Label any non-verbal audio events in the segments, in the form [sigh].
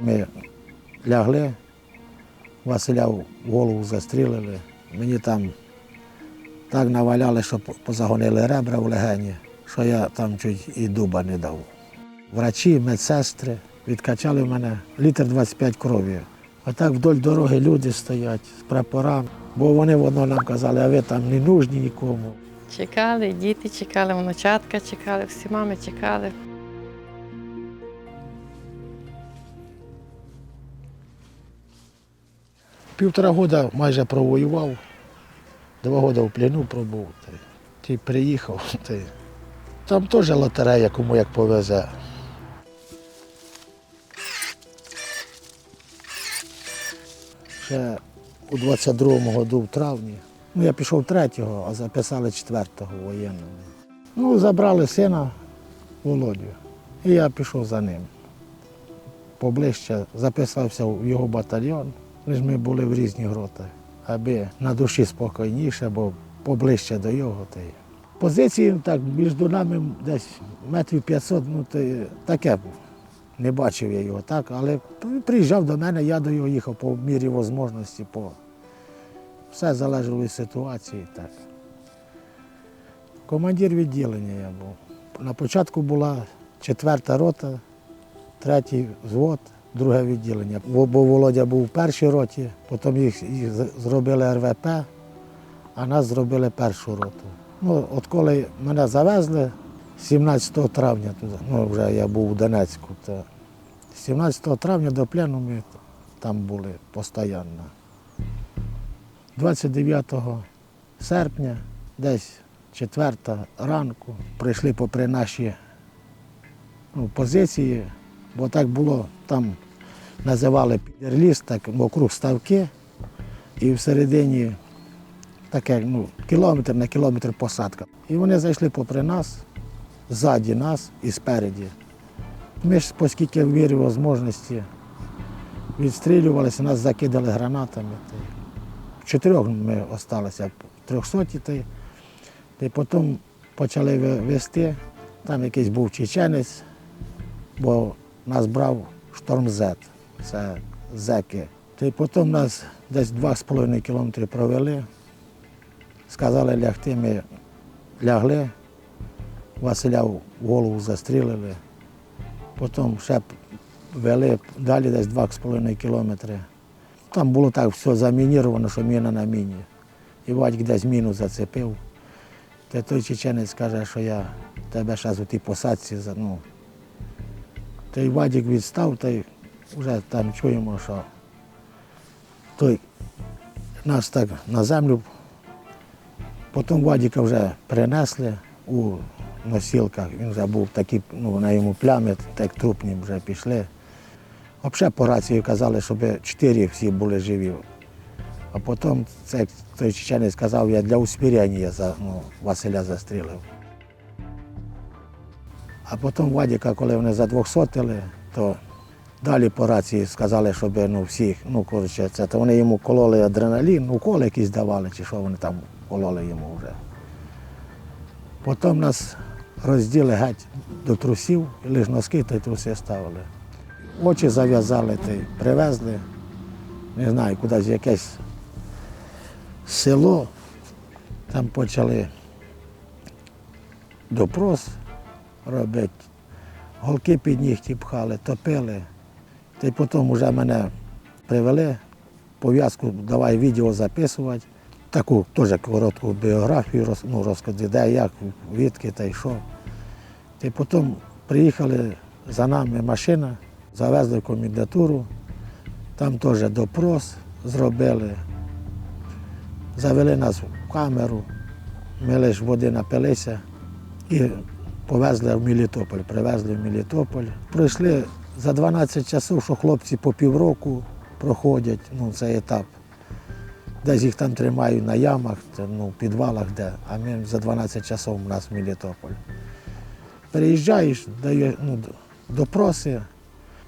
Ми лягли, Василя в голову застрілили. Мені там так наваляли, що позагонили ребра в легені, що я там чуть і дуба не дав. Врачі, медсестри відкачали в мене літр 25 крові. Отак вдоль дороги люди стоять з прапорами, бо вони воно нам казали, а ви там не нужні нікому. Чекали, діти чекали, внучатка чекали, всі мами чекали. Півтора года майже провоював, два роки в плену пробув. Й- приїхав. [laughs] Й- Там теж лотерея, кому як повезе. Ще у 22-му году в травні. Ну, я пішов 3-го, а записали 4-го воєнного. Ну, забрали сина Володю. І я пішов за ним. Поближче записався в його батальйон. Лиш ми були в різні гроти, аби на душі спокійніше, бо поближче до його. Позиції так між нами десь метрів 500, ну то таке. Не бачив я його так, але приїжджав до мене, я до його їхав по мірі можливості. По... Все залежало від ситуації. Так. Командир відділення я був. На початку була четверта рота, третій взвод, друге відділення. Бо Володя був у першій роті, потім їх, зробили РВП, а нас зробили першу роту. Ну, от коли мене завезли 17 травня ну вже я був у Донецьку, то 17 травня до плену ми там були постійно. 29 серпня, десь четверта ранку, прийшли попри наші ну, позиції, бо так було, там називали підерліс, так вокруг ставки, і всередині таке, ну, кілометр на кілометр посадка. І вони зайшли попри нас, ззаді нас і спереді. Ми ж, оскільки в мірі можливості відстрілювалися, нас закидали гранатами. Та Чотирьох ми залишилися, трьохсоті. Та потім почали вести. Там якийсь був чеченець, бо нас брав шторм Z, це зеки. Та потім нас десь 2,5 кілометри провели. Сказали лягти, ми лягли, Василя в голову застрілили. Потім ще вели далі десь 2,5 кілометри. Там було так все замініровано, що міна на міні. І Вадьк десь міну зацепив. Та той чеченець каже, що я тебе зараз у тій посадці. Ну. Та й Вадик відстав, та вже там чуємо, що той нас так на землю. Потім Вадіка вже принесли у носілках. Він вже був такий, ну, на йому плями, так трупні вже пішли. Взагалі по рації казали, щоб чотири всі були живі. А потім цей, той чеченець сказав, я для усмирення за, ну, Василя застрілив. А потім Вадіка, коли вони задвохсотили, то далі по рації сказали, щоб ну, всіх, ну, коротше, це, то вони йому кололи адреналін, уколи якісь давали, чи що вони там кололи йому вже. Потім нас розділи геть до трусів, і лише носки та й труси ставили. Очі зав'язали та привезли, не знаю, кудись якесь село. Там почали допрос робити. Голки під нігті пхали, топили. Й потім вже мене привели, пов'язку давай відео записувати. Таку теж коротку біографію ну, розказати, де, як, відки та й що. Та потім приїхали за нами машина, завезли в комендатуру, там теж допрос зробили. Завели нас в камеру, ми лише води напилися і повезли в Мелітополь, привезли в Мелітополь. Пройшли за 12 часів, що хлопці по півроку проходять ну, цей етап. Десь їх там тримають на ямах, ну, в підвалах, де, а ми за 12 часов у нас в Мелітополь. Переїжджаєш, даєш ну, допроси.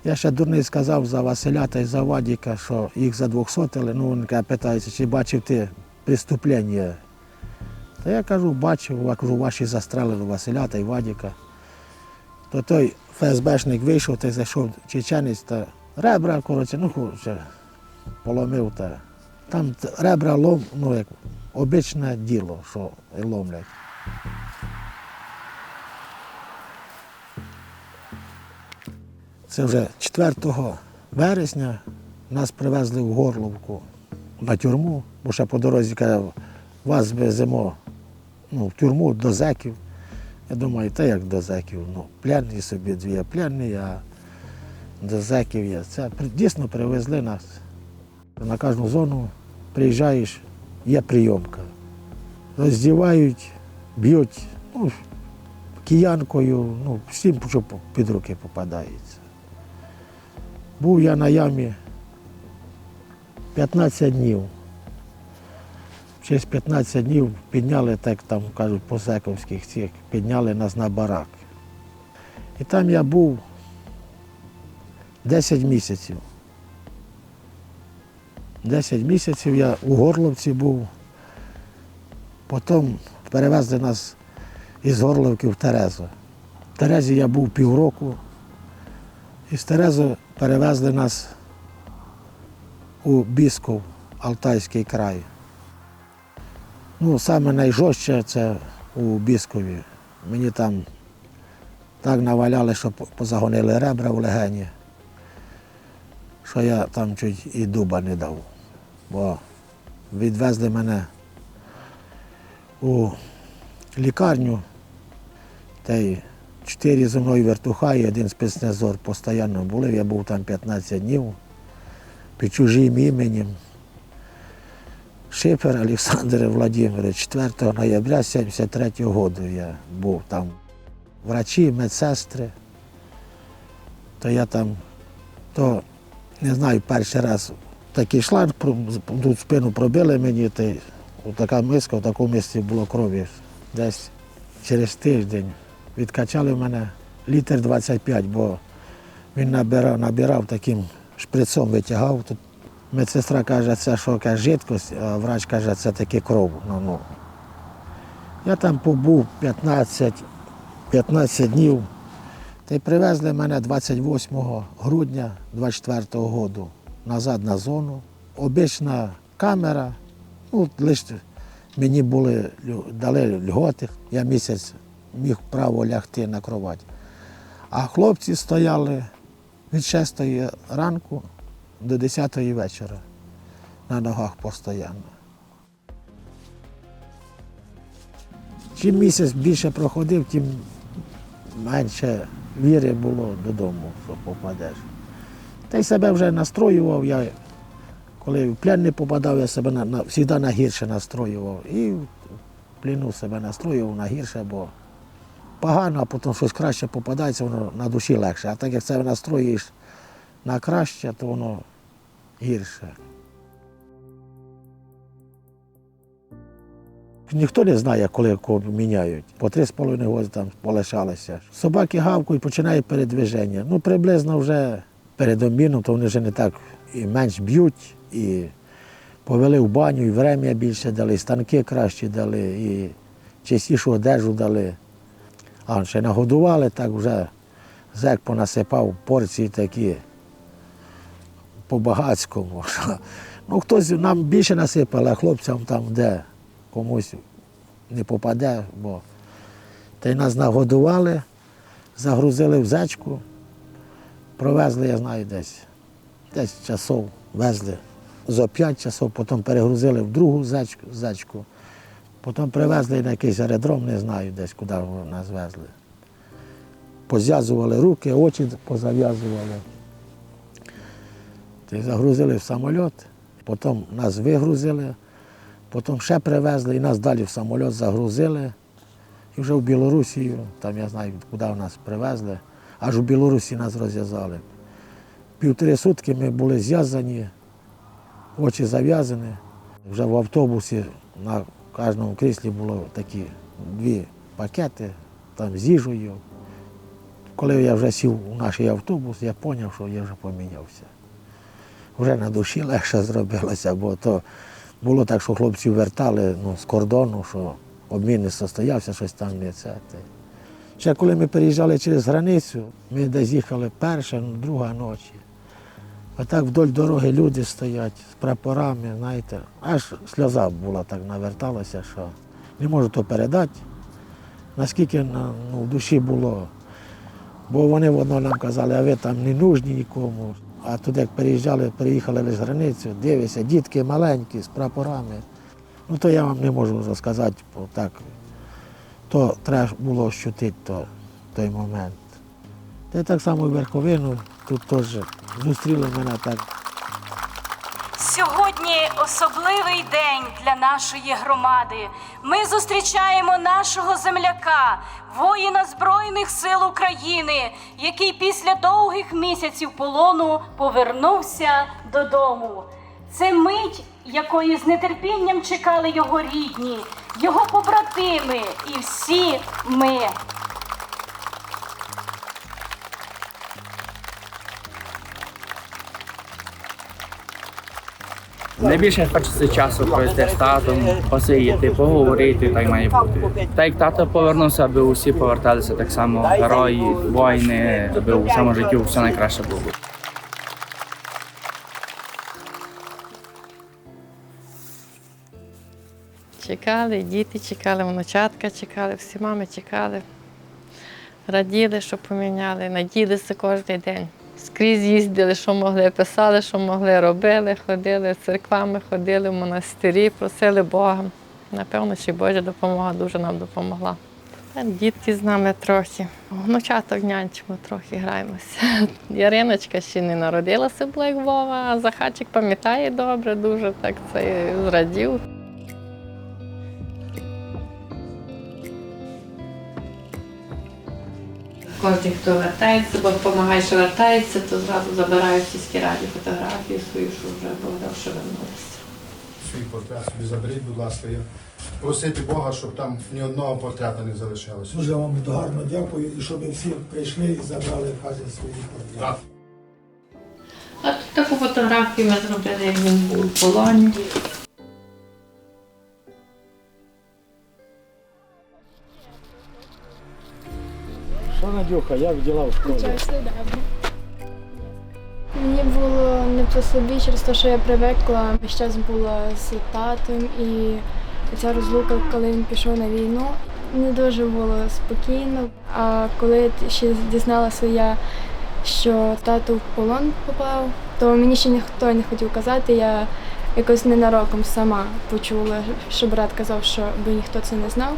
Я ще дурний сказав за Василя та й за Вадіка, що їх задвохсотили. Ну, він каже, питається, чи бачив ти преступлення. Та я кажу, бачив, ваші застрелили Василя та й Вадіка. То той ФСБшник вийшов та зайшов чеченець та Ребра, коротше, ну коротше, поломив та. Там ребра лом, ну як обичне діло, що ломлять. Це вже 4 вересня нас привезли в Горловку на тюрму, бо ще по дорозі каже, вас веземо ну, в тюрму до зеків. Я думаю, та як до зеків? Ну, пленні собі дві, а пленні, а до зеків є. Це дійсно привезли нас. На кожну зону приїжджаєш, є прийомка. Роздівають, б'ють ну, киянкою, ну, всім, що під руки попадається. Був я на ямі 15 днів. Через 15 днів підняли, так там кажуть, по Сековських цих, підняли нас на барак. І там я був 10 місяців. 10 місяців я у Горловці був. Потім перевезли нас із Горловки в Терезу. В Терезі я був півроку. І з Терези перевезли нас у Бісков, Алтайський край. Ну, саме найжорстче це у Біскові. Мені там так наваляли, що позагонили ребра в легені, що я там чуть і дуба не дав. Бо відвезли мене у лікарню, та й чотири зі мною вертуха і один спецназор постійно були. Я був там 15 днів під чужим іменем. Шифер Олександр Владимирович, 4 ноября 73 року я був там. Врачі, медсестри. То я там, то не знаю, перший раз такий шланг тут спину пробили мені, й така миска, в такому місці було крові. Десь через тиждень відкачали мене літр 25, бо він набирав, набирав таким шприцом витягав. Тут медсестра каже, це що каже, жидкость, а врач каже, це таки кров. Ну, ну. Я там побув 15, 15 днів. Та й привезли мене 28 грудня 24 року назад на зону. Обична камера, ну, лише мені були, дали льготи, я місяць міг право лягти на кровать. А хлопці стояли від 6 ранку до 10 вечора на ногах постійно. Чим місяць більше проходив, тим менше віри було додому, що попадеш. Та й себе вже настроював. Я, коли в плен не попадав, я себе на, на, на гірше настроював. І в плену себе настроював на гірше, бо погано, а потім щось краще попадається, воно на душі легше. А так як себе настроїш на краще, то воно гірше. Ніхто не знає, коли кого міняють. По три з половиною роки там полишалися. Собаки гавкають, починає передвиження. Ну, приблизно вже перед обміном, то вони вже не так і менш б'ють, і повели в баню, і врем'я більше дали, і станки кращі дали, і чистішу одежу дали. А ще нагодували, так вже зек понасипав порції такі по-багацькому. [laughs] Ну, хтось нам більше насипали, а хлопцям там де комусь не попаде, бо та й нас нагодували, загрузили в зечку, провезли, я знаю, десь 10 часов везли за 5 часов, потім перегрузили в другу зечку, зечку, потім привезли на якийсь аеродром, не знаю десь, куди нас везли. Позв'язували руки, очі позав'язували. Загрузили в самоліт, потім нас вигрузили, потім ще привезли і нас далі в самоліт загрузили. І вже в Білорусію, там я знаю, куди нас привезли, аж у Білорусі нас розв'язали. Півтори сутки ми були зв'язані, очі зав'язані. Вже в автобусі на кожному кріслі було такі дві пакети, там з їжею. Коли я вже сів у наш автобус, я зрозумів, що я вже помінявся. Вже на душі легше зробилося, бо то було так, що хлопців вертали ну, з кордону, що обмін не состоявся, щось там не це. Ще коли ми переїжджали через границю, ми десь їхали перша, ну, друга ночі. А так вдоль дороги люди стоять з прапорами, знаєте, аж сльоза була так наверталася, що не можу то передати, наскільки ну, в душі було. Бо вони воно нам казали, а ви там не нужні нікому. А туди, як переїжджали, переїхали лише границю, дивися, дітки маленькі з прапорами. Ну то я вам не можу розказати, бо так. То треба було ощутити то, той момент. Та так само в верховину тут теж зустріли мене так. Сьогодні особливий день для нашої громади. Ми зустрічаємо нашого земляка, воїна Збройних сил України, який після довгих місяців полону повернувся додому. Це мить, якої з нетерпінням чекали його рідні, його побратими і всі ми. Найбільше хочеться часу провести з татом, посидіти, поговорити, так має бути. Так як тато повернувся, аби усі поверталися так само герої, воїни, аби у цьому житті все найкраще було. Чекали, діти чекали, внучатка чекали, всі мами чекали. Раділи, що поміняли, надіялися кожен день. Скрізь їздили, що могли, писали, що могли, робили, ходили церквами, ходили в монастирі, просили Бога. Напевно, що Божа допомога дуже нам допомогла. Дітки з нами трохи. Внучаток нянчимо, трохи граємося. [laughs] Яриночка ще не народилася, була як а Захарчик пам'ятає добре, дуже так це зрадів. Кожен, хто вертається, бо допомагає, що вертається, то зразу забирають в сільській раді фотографію свою, що вже Богдав, що вернулися. свій портрет собі заберіть, будь ласка. Я просити Бога, щоб там ні одного портрета не залишилося. Дуже вам гарно дякую і щоб всі прийшли і забрали хаті свої портрети. Так. А тут таку фотографію ми зробили, як він був у полоні. Надюха, як діла в школі? Все добре. Мені було не по собі через те, що я привикла. Весь час була з татом і ця розлука, коли він пішов на війну, не дуже було спокійно. А коли ще дізналася я, що тато в полон попав, то мені ще ніхто не хотів казати. Я якось ненароком сама почула, що брат казав, що ніхто це не знав,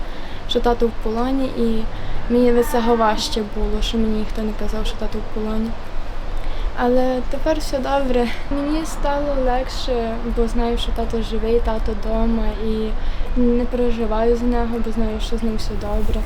що тато в полоні, і мені важче було, що мені ніхто не казав, що тато в полоні. Але тепер все добре. Мені стало легше, бо знаю, що тато живий, тато вдома, і не переживаю за нього, бо знаю, що з ним все добре.